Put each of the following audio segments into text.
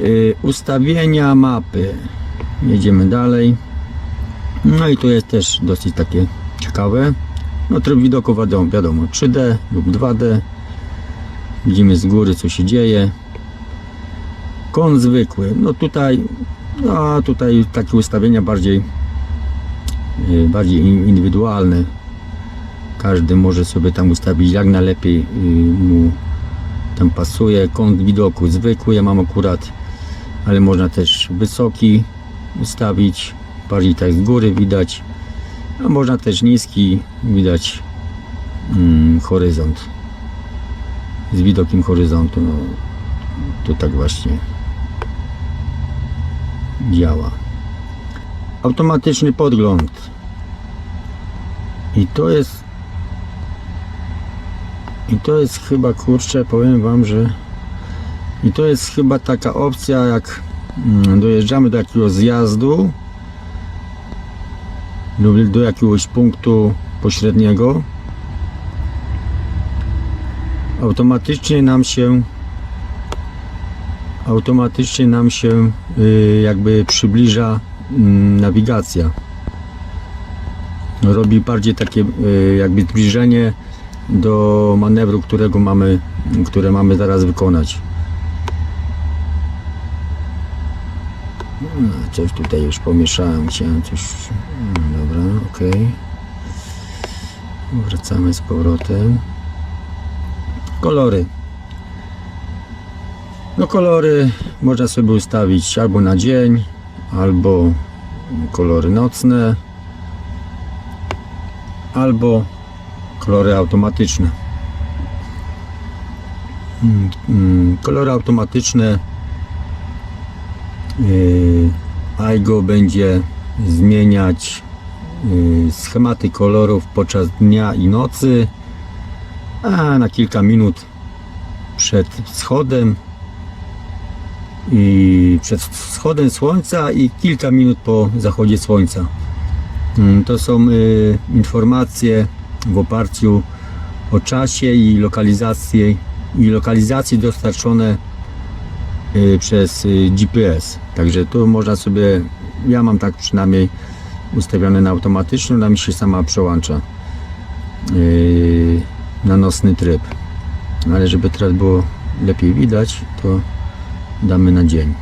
Y, ustawienia mapy. Jedziemy dalej. No i to jest też dosyć takie ciekawe. No tryb widoku wiadomo, wiadomo 3D lub 2D. Widzimy z góry co się dzieje. Kąt zwykły. No tutaj, no tutaj takie ustawienia bardziej y, bardziej in- indywidualne. Każdy może sobie tam ustawić jak najlepiej y, mu tam pasuje. Kąt widoku zwykły, ja mam akurat, ale można też wysoki ustawić, bardziej tak z góry widać, a można też niski, widać mm, horyzont z widokiem horyzontu. No, to tak właśnie działa. Automatyczny podgląd. I to jest i to jest chyba kurczę, powiem wam, że i to jest chyba taka opcja jak mm, dojeżdżamy do jakiegoś zjazdu lub do jakiegoś punktu pośredniego automatycznie nam się automatycznie nam się y, jakby przybliża mm, nawigacja. Robi bardziej takie y, jakby zbliżenie do manewru, którego mamy, które mamy zaraz wykonać. No, Coś tutaj już pomieszałem, chciałem coś. no, Dobra, ok. Wracamy z powrotem. Kolory. No kolory można sobie ustawić albo na dzień, albo kolory nocne, albo kolory automatyczne. Mm, mm, Kolory automatyczne yy, AIGO będzie zmieniać yy, schematy kolorów podczas dnia i nocy, a na kilka minut przed wschodem i przed wschodem słońca i kilka minut po zachodzie słońca. Mm, To są y, informacje w oparciu o czasie i lokalizację i lokalizacji dostarczone y, przez y, GPS. Także tu można sobie, ja mam tak przynajmniej ustawione na automatyczną, ona mi się sama przełącza y, na nocny tryb. Ale żeby teraz było lepiej widać, to damy na dzień.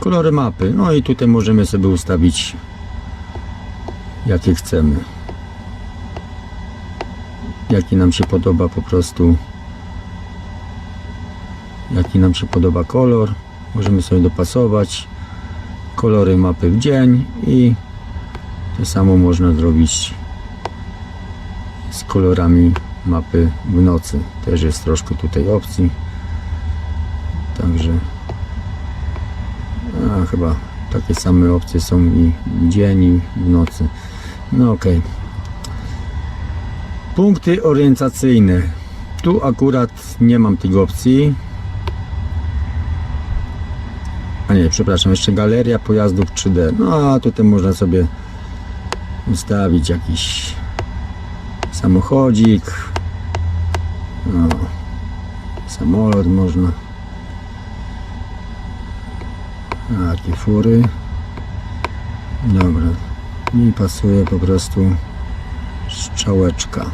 Kolory mapy. No i tutaj możemy sobie ustawić jakie chcemy. Jaki nam się podoba po prostu. Jaki nam się podoba kolor. Możemy sobie dopasować kolory mapy w dzień i to samo można zrobić z kolorami mapy w nocy. Też jest troszkę tutaj opcji. Także a, chyba takie same opcje są i w dzień i w nocy. No okej. Punkty orientacyjne. Tu akurat nie mam tych opcji. A nie, przepraszam, jeszcze galeria pojazdów 3D. No a tutaj można sobie ustawić jakiś samochodzik. No, samolot można. A, Jakie fury. Dobra. Mi pasuje po prostu strzałeczka.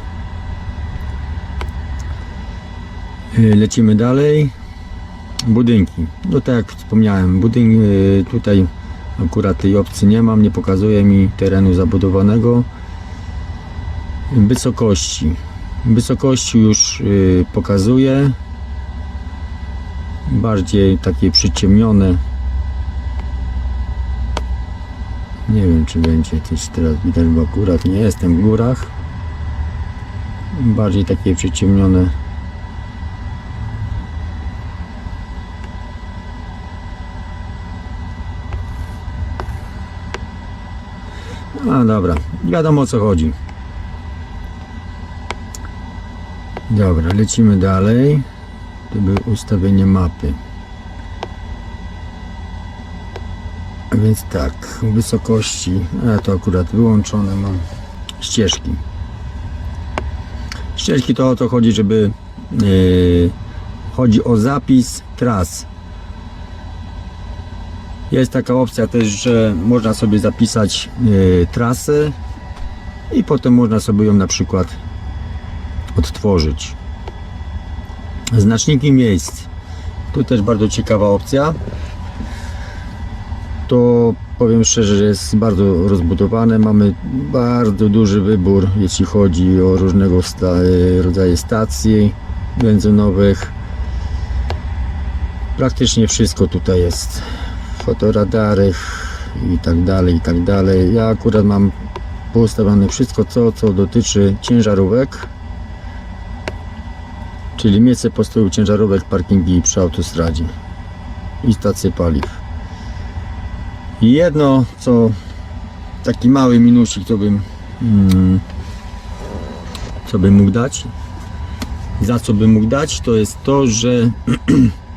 Y, Lecimy dalej. Budynki. No tak jak wspomniałem, budynki tutaj akurat tej opcji nie mam, nie pokazuje mi terenu zabudowanego. Wysokości. Wysokości już y, pokazuje. Bardziej takie przyciemnione. Nie wiem czy będzie też teraz widać, bo akurat nie jestem w górach. Bardziej takie przyciemnione. A dobra, wiadomo o co chodzi. Dobra, lecimy dalej. To było ustawienie mapy. A więc tak, wysokości, ja to akurat wyłączone mam ścieżki. Ścieżki to o to chodzi, żeby yy, chodzi o zapis tras. Jest taka opcja też, że można sobie zapisać yy, trasę i potem można sobie ją na przykład odtworzyć. Znaczniki miejsc. Tu też bardzo ciekawa opcja. To powiem szczerze, że jest bardzo rozbudowane. Mamy bardzo duży wybór, jeśli chodzi o różnego sta- rodzaju stacji benzynowych. Praktycznie wszystko tutaj jest. Fotoradary i tak dalej, i tak dalej. Ja akurat mam poustawione wszystko, co, co dotyczy ciężarówek. Czyli miejsce postoju ciężarówek, parkingi przy autostradzie i stacje paliw. Jedno, co taki mały minusik, co bym, mm, co bym mógł dać, za co bym mógł dać, to jest to, że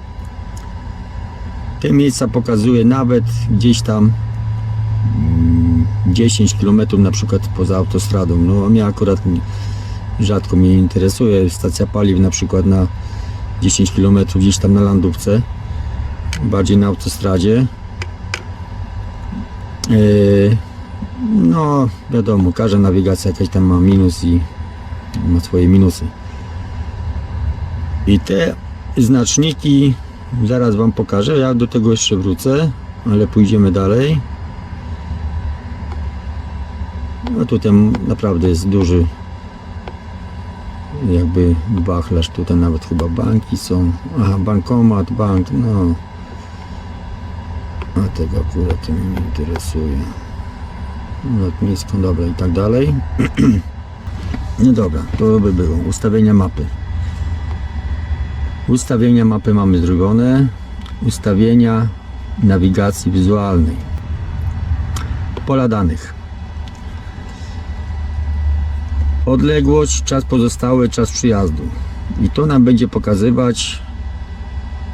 te miejsca pokazuje nawet gdzieś tam mm, 10 km na przykład poza autostradą. No mnie akurat rzadko mnie interesuje stacja paliw na przykład na 10 km gdzieś tam na landówce, bardziej na autostradzie. Yy, No, wiadomo, każda nawigacja jakaś tam ma minus i ma swoje minusy. I te znaczniki zaraz Wam pokażę. Ja do tego jeszcze wrócę, ale pójdziemy dalej. No tutaj naprawdę jest duży jakby wachlarz. Tutaj nawet chyba banki są. Aha, bankomat, bank, no. A tego akurat mnie nie interesuje. Lotnisko, dobra i tak dalej. No dobra, to by było. Ustawienia mapy. Ustawienia mapy mamy zrobione. Ustawienia nawigacji wizualnej. Pola danych. Odległość, czas pozostały, czas przyjazdu. I to nam będzie pokazywać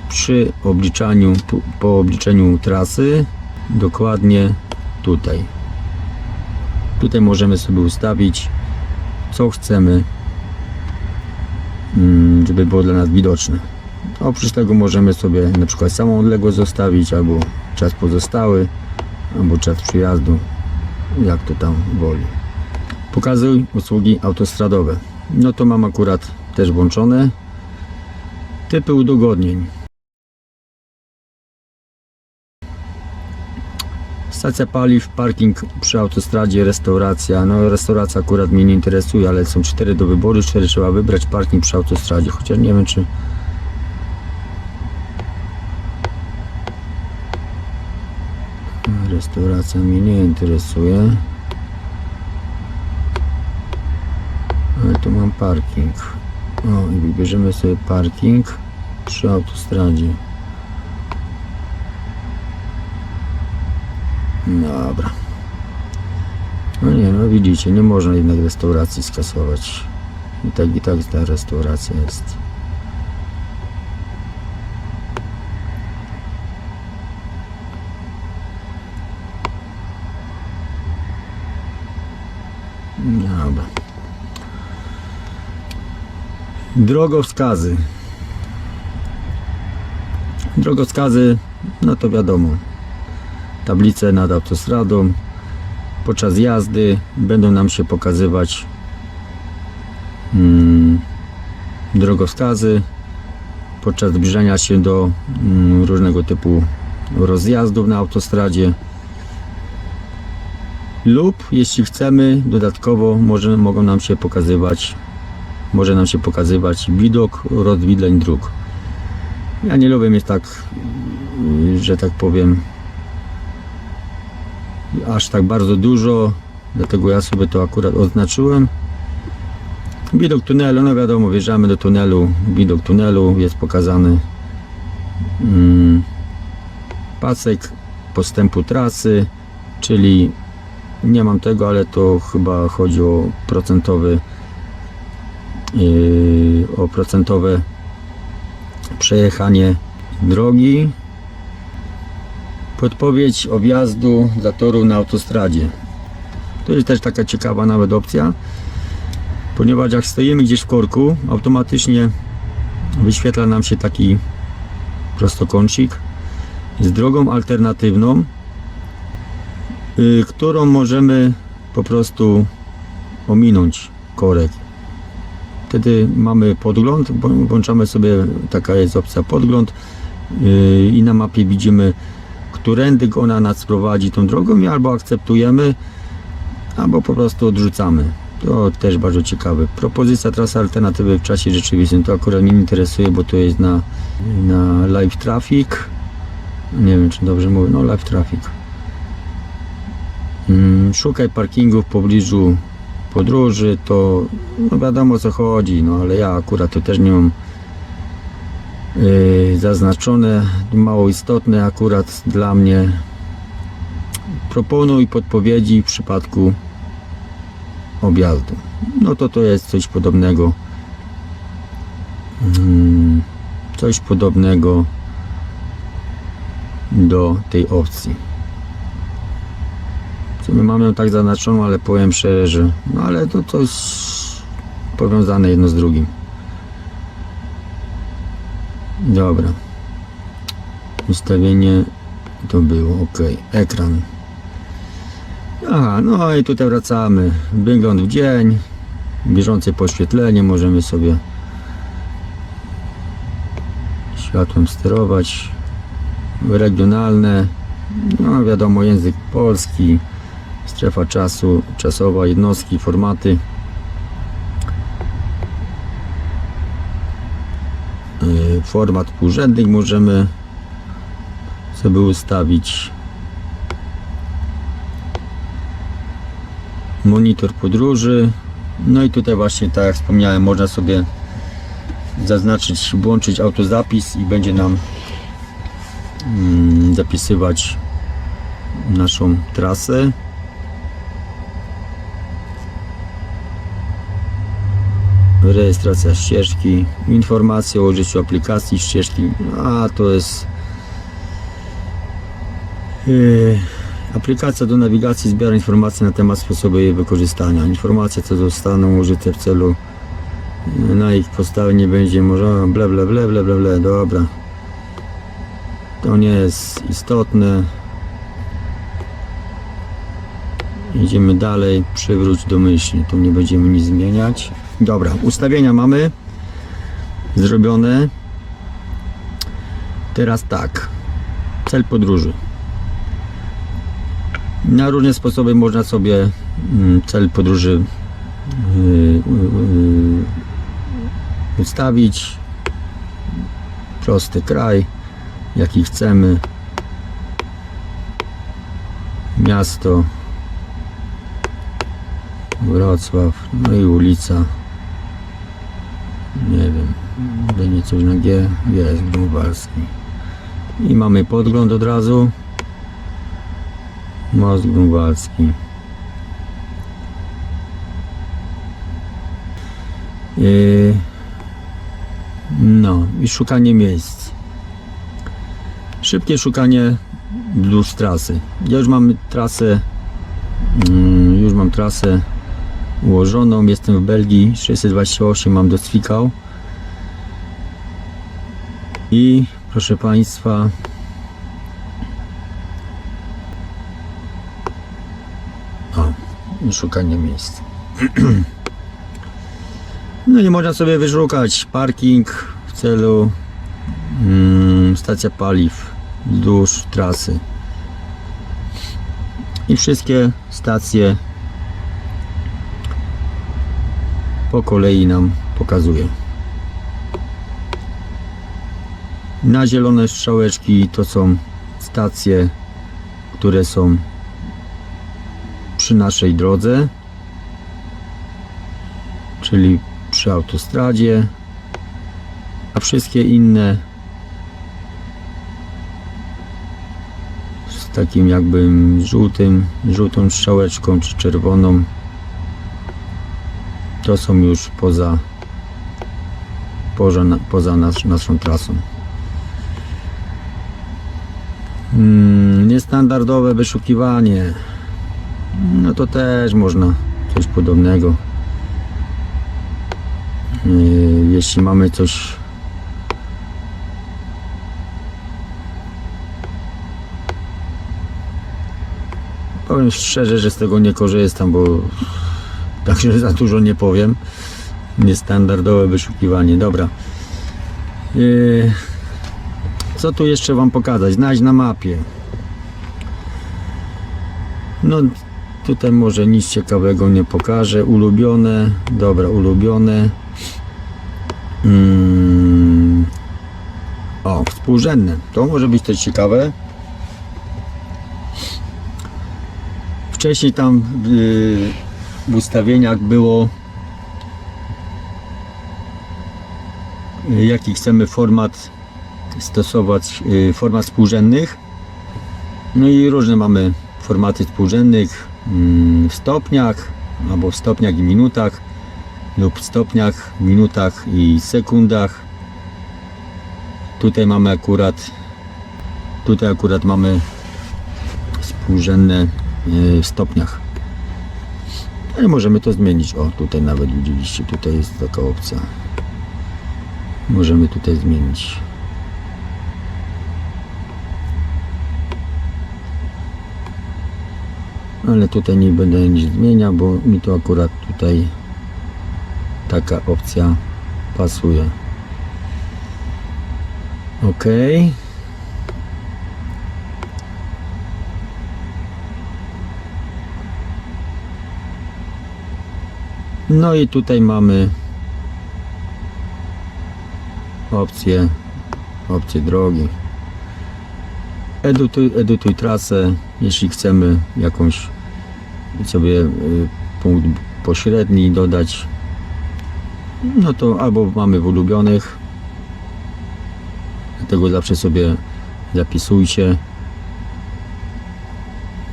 przy obliczaniu, po- obliczeniu trasy dokładnie tutaj. Tutaj możemy sobie ustawić co chcemy, mm, żeby było dla nas widoczne. Oprócz tego możemy sobie na przykład samą odległość zostawić, albo czas pozostały, albo czas przyjazdu, jak to tam woli. Pokazuj usługi autostradowe. No to mam akurat też włączone. Typy udogodnień. Stacja paliw, parking przy autostradzie, restauracja. No restauracja akurat mnie nie interesuje, ale są cztery do wyboru, cztery trzeba wybrać, parking przy autostradzie. Chociaż nie wiem czy... Restauracja mnie nie interesuje. Ale tu mam parking. O, i wybierzemy sobie parking przy autostradzie. Dobra. No nie, no widzicie, nie można jednak restauracji skasować. I tak i tak ta restauracja jest. Dobra. Drogowskazy. Drogowskazy, no to wiadomo. Tablice nad autostradą. Podczas jazdy będą nam się pokazywać mm, drogowskazy. Podczas zbliżania się do mm, różnego typu rozjazdów na autostradzie. Lub jeśli chcemy, dodatkowo może, mogą nam się pokazywać może nam się pokazywać widok rozwidleń dróg. Ja nie lubię mieć tak, że tak powiem, aż tak bardzo dużo, dlatego ja sobie to akurat oznaczyłem. Widok tunelu, no wiadomo, wjeżdżamy do tunelu, widok tunelu jest pokazany. Mm, pasek postępu trasy, czyli nie mam tego, ale to chyba chodzi o procentowy yy, o procentowe przejechanie drogi. Podpowiedź o wjazdu za toru na autostradzie. To jest też taka ciekawa nawet opcja. Ponieważ jak stoimy gdzieś w korku, automatycznie wyświetla nam się taki prostokącik z drogą alternatywną, y, którą możemy po prostu ominąć korek. Wtedy mamy podgląd, wł- włączamy sobie, taka jest opcja podgląd yy, i na mapie widzimy, którędy ona nas prowadzi tą drogą i albo akceptujemy, albo po prostu odrzucamy. To też bardzo ciekawe. Propozycja trasy alternatywy w czasie rzeczywistym. To akurat mnie interesuje, bo to jest na, na live traffic. Nie wiem, czy dobrze mówię. No, live traffic. Mm, Szukaj parkingu w pobliżu podróży, to no wiadomo o co chodzi, no ale ja akurat to też nie mam zaznaczone, mało istotne akurat dla mnie. Proponuj podpowiedzi w przypadku objazdu. No to to jest coś podobnego. Mm, coś podobnego do tej opcji. W sumie mamy tak zaznaczoną, ale powiem szczerze, że no ale to coś powiązane jedno z drugim. Dobra. Ustawienie to było ok. Ekran. Aha, no i tutaj wracamy. Wygląd w dzień, bieżące poświetlenie, możemy sobie światłem sterować. Regionalne, no wiadomo, język polski, strefa czasu, czasowa, jednostki, formaty. Yy, Format półrzędnych możemy sobie ustawić. Monitor podróży. No i tutaj właśnie, tak jak wspomniałem, można sobie zaznaczyć, włączyć autozapis i będzie nam mm, zapisywać naszą trasę. Rejestracja ścieżki, informacje o użyciu aplikacji ścieżki, a to jest yy, aplikacja do nawigacji zbiera informacje na temat sposobu jej wykorzystania. Informacje co zostaną użyte w celu yy, na ich podstawie nie będzie może ble ble ble ble ble ble, dobra. To nie jest istotne. Idziemy dalej, przywróć do myśli, tu nie będziemy nic zmieniać. Dobra, ustawienia mamy zrobione. Teraz tak, cel podróży. Na różne sposoby można sobie mm, cel podróży yy, yy, ustawić. Prosty kraj, jaki chcemy. Miasto. Wrocław, no i ulica. Nie wiem, będzie coś na G, jest Grunwaldzki. I mamy podgląd od razu. Most Grunwaldzki. Yy, no i szukanie miejsc. Szybkie szukanie wzdłuż trasy. Ja już mam trasę, mm, już mam trasę ułożoną. Jestem w Belgii 628 mam do Zwickau. I proszę Państwa o, szukanie miejsc. No i można sobie wyszukać parking w celu mm, stacja paliw wzdłuż trasy. I wszystkie stacje po kolei nam pokazuje. Na zielone strzałeczki to są stacje, które są przy naszej drodze, czyli przy autostradzie, a wszystkie inne z takim jakby żółtym, żółtą strzałeczką czy czerwoną to są już poza poza, poza nas, naszą trasą. Mm, niestandardowe wyszukiwanie. No to też można coś podobnego. Yy, jeśli mamy coś powiem szczerze, że z tego nie korzystam, bo także za dużo nie powiem. Niestandardowe wyszukiwanie. Dobra. Yy, co tu jeszcze wam pokazać? Znajdź na mapie. No tutaj może nic ciekawego nie pokażę. Ulubione. Dobra ulubione. Mm. O, współrzędne. To może być też ciekawe. Wcześniej tam yy, w ustawieniach było yy, jaki chcemy format stosować, yy, format współrzędnych. No i różne mamy formaty współrzędnych mm, w stopniach albo w stopniach i minutach lub stopniach, minutach i sekundach. Tutaj mamy akurat tutaj akurat mamy współrzędne yy, w stopniach. No i możemy to zmienić. O, tutaj nawet widzieliście, tutaj jest taka opcja. Możemy tutaj zmienić. Ale tutaj nie będę nic zmieniał, bo mi to akurat tutaj taka opcja pasuje. OK. No i tutaj mamy opcję opcję drogi. Edytuj, edytuj trasę, jeśli chcemy jakąś sobie y, punkt pośredni dodać no to albo mamy w ulubionych. Dlatego zawsze sobie zapisujcie.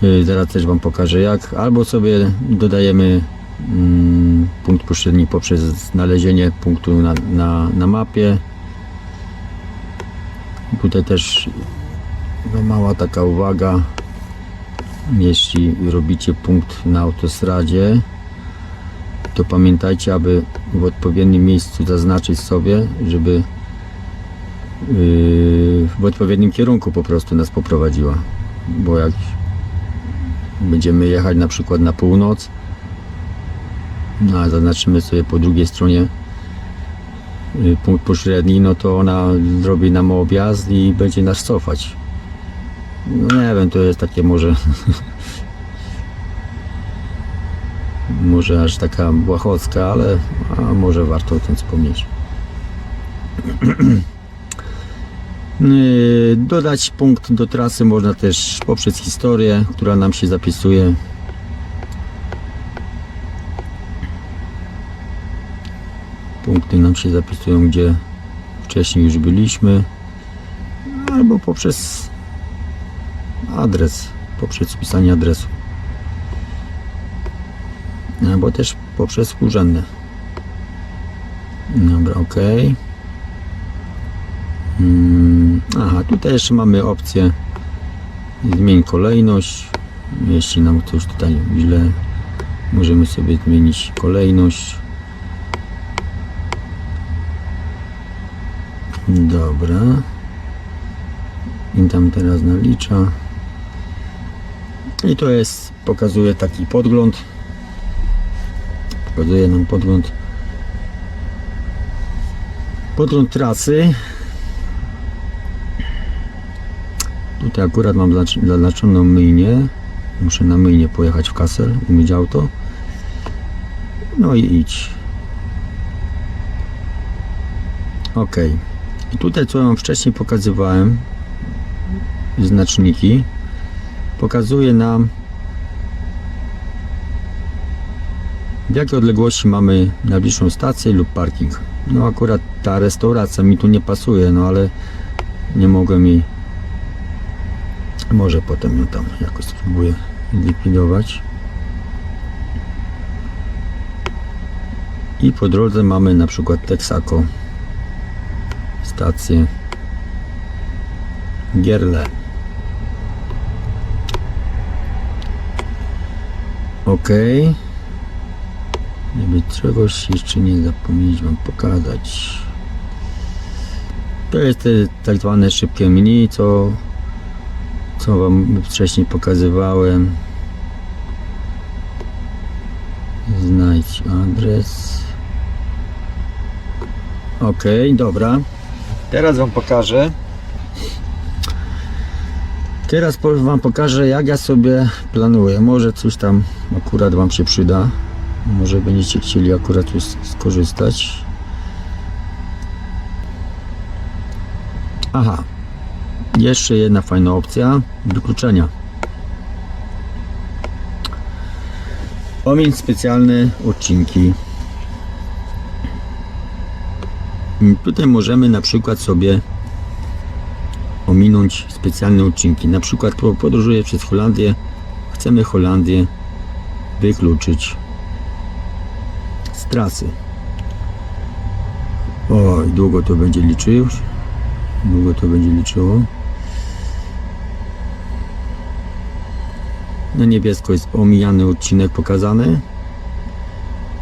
Yy, zaraz też wam pokażę jak. Albo sobie dodajemy punkt pośredni poprzez znalezienie punktu na, na, na mapie tutaj też no, mała taka uwaga jeśli robicie punkt na autostradzie to pamiętajcie, aby w odpowiednim miejscu zaznaczyć sobie, żeby yy, w odpowiednim kierunku po prostu nas poprowadziła. Bo jak będziemy jechać na przykład na północ, no a zaznaczymy sobie po drugiej stronie yy, punkt pośredni, no to ona zrobi nam objazd i będzie nas cofać. No nie wiem, to jest takie może może aż taka błahocka, ale a może warto o tym wspomnieć. Yy, Dodać punkt do trasy można też poprzez historię, która nam się zapisuje. Punkty nam się zapisują, gdzie wcześniej już byliśmy, albo poprzez adres, poprzez wpisanie adresu albo też poprzez współrzędne. Dobra, ok. Hmm, aha, tutaj jeszcze mamy opcję zmień kolejność. Jeśli nam coś tutaj źle, możemy sobie zmienić kolejność. Dobra. I tam teraz nalicza. I to jest, pokazuje taki podgląd. Pokazuje nam podgląd. Podgląd trasy. Tutaj akurat mam zaznaczoną myjnię. Muszę na myjnię pojechać w Kassel umyć auto. No i idź. Ok i tutaj co wam wcześniej pokazywałem znaczniki pokazuje nam w jakiej odległości mamy najbliższą stację lub parking. No akurat ta restauracja mi tu nie pasuje, no ale nie mogłem jej może potem ją tam jakoś spróbuję likwidować. I po drodze mamy na przykład Texaco stację Gierle. Ok. Żeby czegoś jeszcze nie zapomnieć Wam pokazać. To jest te tak zwane szybkie menu, co, co Wam wcześniej pokazywałem. Znajdź adres. Ok, dobra. Teraz Wam pokażę. Teraz Wam pokażę, jak ja sobie planuję. Może coś tam akurat Wam się przyda. Może będziecie chcieli akurat s- skorzystać. Aha. Jeszcze jedna fajna opcja. Wykluczenia. Omiń specjalne odcinki. I Tutaj możemy na przykład sobie ominąć specjalne odcinki. Na przykład po- podróżuję przez Holandię. Chcemy Holandię wykluczyć z trasy. Oj, długo to będzie liczył. Długo to będzie liczyło. Na niebiesko jest omijany odcinek pokazany,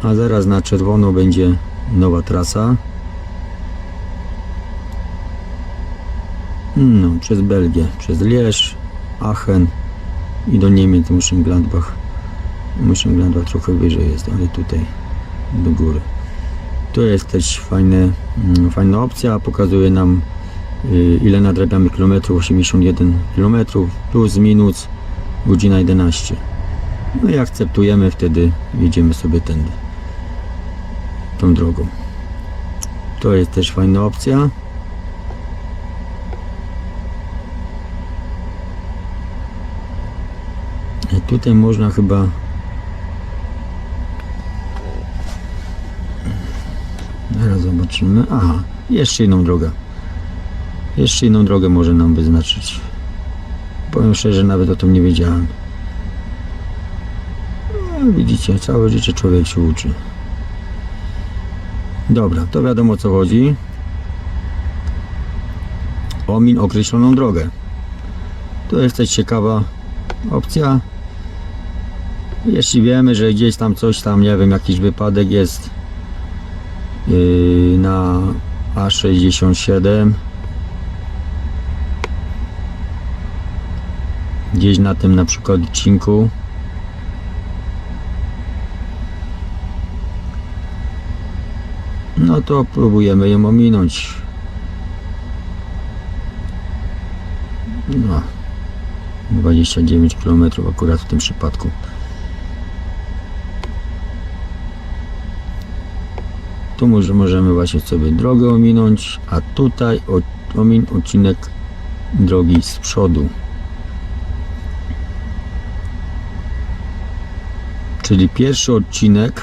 a zaraz na czerwono będzie nowa trasa. No, przez Belgię, przez Lierz, Aachen i do Niemiec, Mönchengladbach. Mönchengladbach trochę wyżej jest, ale tutaj do góry. To jest też fajne, mm, fajna opcja, pokazuje nam y, ile nadrabiamy kilometrów, 81 km plus minus godzina 11. No i akceptujemy, wtedy jedziemy sobie tędy, tą drogą. To jest też fajna opcja. I tutaj można chyba Zaraz zobaczymy. Aha, jeszcze inną drogę. Jeszcze inną drogę może nam wyznaczyć. Powiem szczerze, nawet o tym nie wiedziałem. No, widzicie, całe życie człowiek się uczy. Dobra, to wiadomo o co chodzi. Omin określoną drogę. To jest też ciekawa opcja. Jeśli wiemy, że gdzieś tam coś tam, nie wiem, jakiś wypadek jest yy, na A67 gdzieś na tym na przykład odcinku no to próbujemy ją ominąć. No 29 km akurat w tym przypadku tu może, możemy właśnie sobie drogę ominąć a tutaj omin odcinek drogi z przodu. Czyli pierwszy odcinek.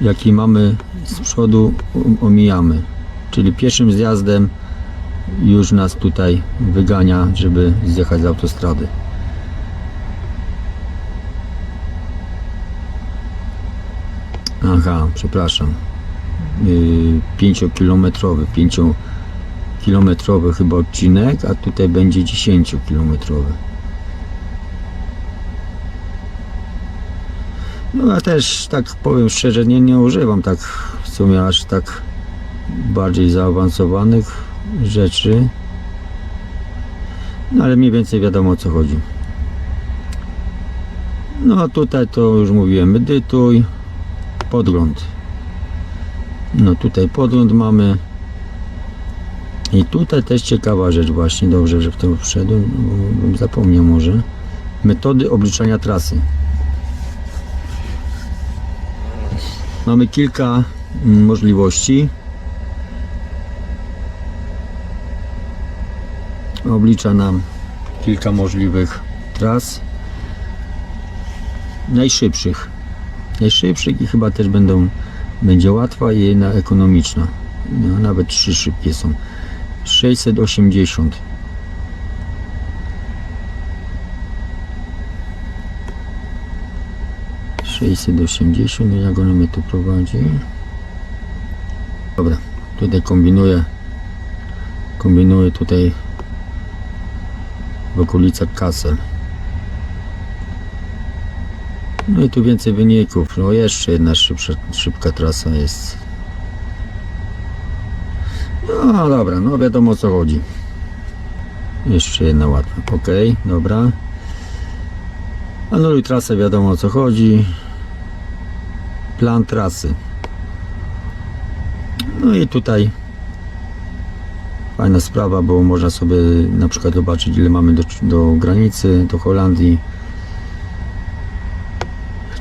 Jaki mamy z przodu omijamy. Czyli pierwszym zjazdem już nas tutaj wygania żeby zjechać z autostrady aha przepraszam 5-kilometrowy, 5-kilometrowy chyba odcinek, a tutaj będzie 10-kilometrowy. No ja też tak powiem szczerze, nie, nie używam tak w sumie aż tak bardziej zaawansowanych rzeczy. No ale mniej więcej wiadomo o co chodzi. No a tutaj to już mówiłem, medytuj, podgląd. No tutaj podgląd mamy. I tutaj też ciekawa rzecz właśnie, dobrze, że w to wszedłem, bo bym zapomniał może. Metody obliczania trasy. Mamy kilka mm, możliwości. Oblicza nam kilka możliwych tras. Najszybszych. Najszybszych i chyba też będą będzie łatwa i jedna ekonomiczna. No, nawet trzy szybkie są. 680. Sześćset osiemdziesiąt, no jak on mnie tu prowadzi? Dobra, tutaj kombinuję Kombinuję tutaj w okolicach Kassel. No i tu więcej wyników. No jeszcze jedna szybsza, szybka trasa jest. No dobra, no wiadomo o co chodzi. Jeszcze jedna łatwa. Ok, dobra. Anuluj trasę, wiadomo o co chodzi. Plan trasy. No i tutaj fajna sprawa, bo można sobie na przykład zobaczyć ile mamy do, do granicy, do Holandii.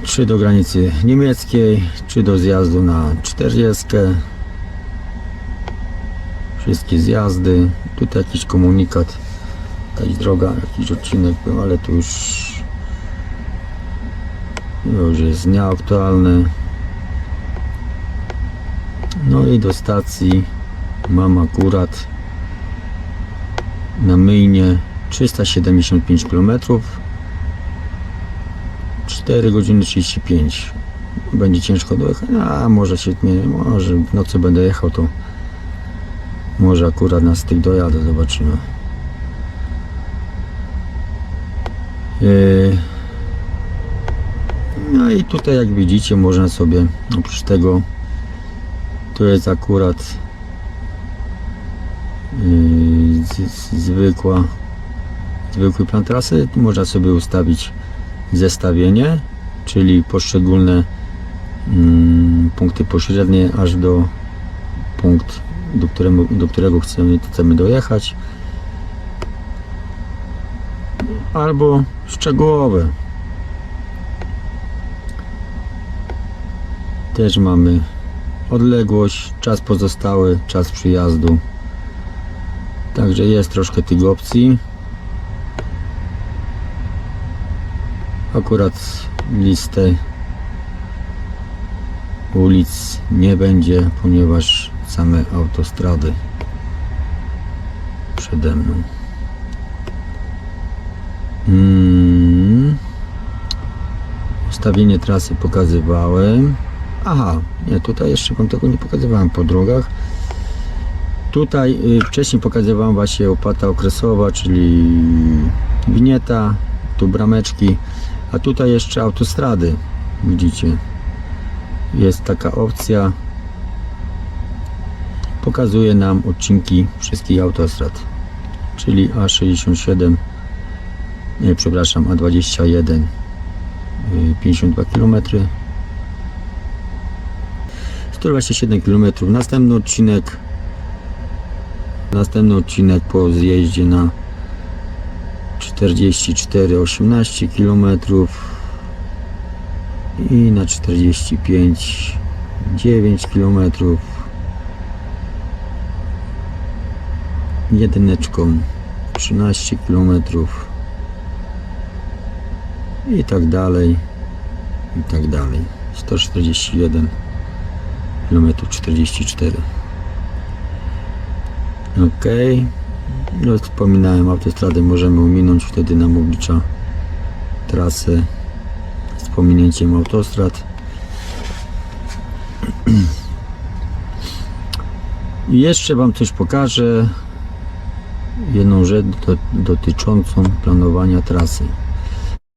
Czy do granicy niemieckiej, czy do zjazdu na 40. Wszystkie zjazdy. Tutaj jakiś komunikat, jakaś droga, jakiś odcinek był, ale to już już jest nieaktualny. No i do stacji mam akurat na myjnie 375 km 4 godziny 35 będzie ciężko dojechać, a może się nie, może w nocy będę jechał to może akurat na styk dojadę, zobaczymy. Yy, no i tutaj jak widzicie można sobie oprócz tego to jest akurat zwykła zwykły plan trasy. Można sobie ustawić zestawienie czyli poszczególne mm, punkty pośrednie aż do punkt do którego, do którego chcemy, chcemy dojechać. Albo szczegółowe. Też mamy odległość, czas pozostały, czas przyjazdu. Także jest troszkę tych opcji. Akurat listę ulic nie będzie, ponieważ same autostrady przede mną. Mm. Ustawienie trasy pokazywałem. Aha, nie, tutaj jeszcze wam tego nie pokazywałem po drogach. Tutaj y, wcześniej pokazywałem właśnie opłata okresowa, czyli winieta, tu brameczki, a tutaj jeszcze autostrady, widzicie. Jest taka opcja, pokazuje nam odcinki wszystkich autostrad, czyli A67, nie, przepraszam, A21, y, 52 km, 127 km. Następny odcinek następny odcinek po zjeździe na 44-18 km i na 45 9 km jedyneczką 13 km i tak dalej i tak dalej. 141 km 44 ok no wspominałem autostradę możemy ominąć wtedy nam oblicza trasę z pominięciem autostrad. I jeszcze wam coś pokażę. Jedną rzecz do, dotyczącą planowania trasy